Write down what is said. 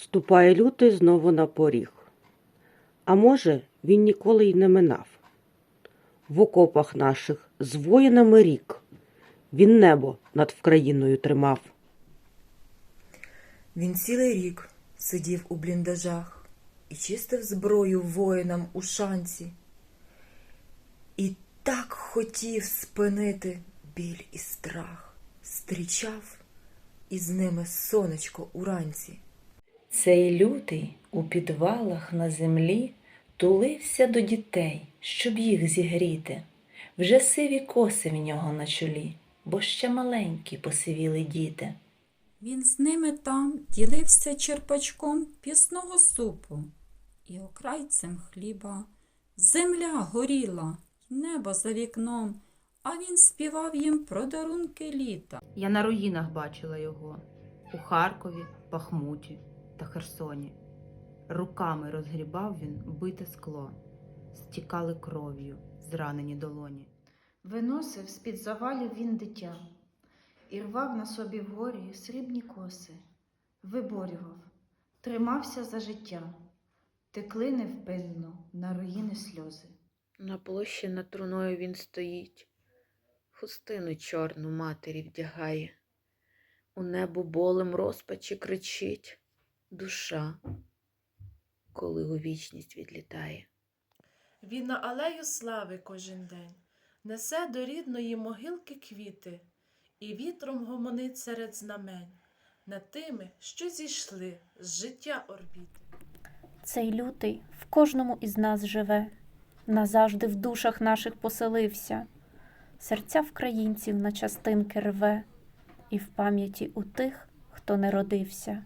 Ступає лютий знову на поріг. А може, він ніколи й не минав. В окопах наших з воїнами рік. Він небо над Вкраїною тримав. Він цілий рік сидів у бліндажах і чистив зброю воїнам у шанці. І так хотів спинити біль і страх, стрічав із ними сонечко уранці. Цей лютий у підвалах на землі тулився до дітей, щоб їх зігріти. Вже сиві коси в нього на чолі, бо ще маленькі посивіли діти. Він з ними там ділився черпачком пісного супу і окрайцем хліба. Земля горіла, небо за вікном, а він співав їм про дарунки літа. Я на руїнах бачила його у Харкові, Бахмуті та Херсоні. Руками розгрібав він бите скло, стікали кров'ю зранені долоні. Виносив з-під завалів він дитя і рвав на собі вгорі срібні коси, виборював, тримався за життя, текли невпинно на руїни сльози. На площі над труною він стоїть, хустину чорну матері вдягає, у небо болем розпачі кричить душа, коли у вічність відлітає. Він на алею слави кожен день несе до рідної могилки квіти, і вітром гомонить серед знамень над тими, що зійшли з життя орбіти. Цей лютий в кожному із нас живе, назавжди в душах наших поселився, серця вкраїнців на частинки рве, і в пам'яті у тих, хто не родився.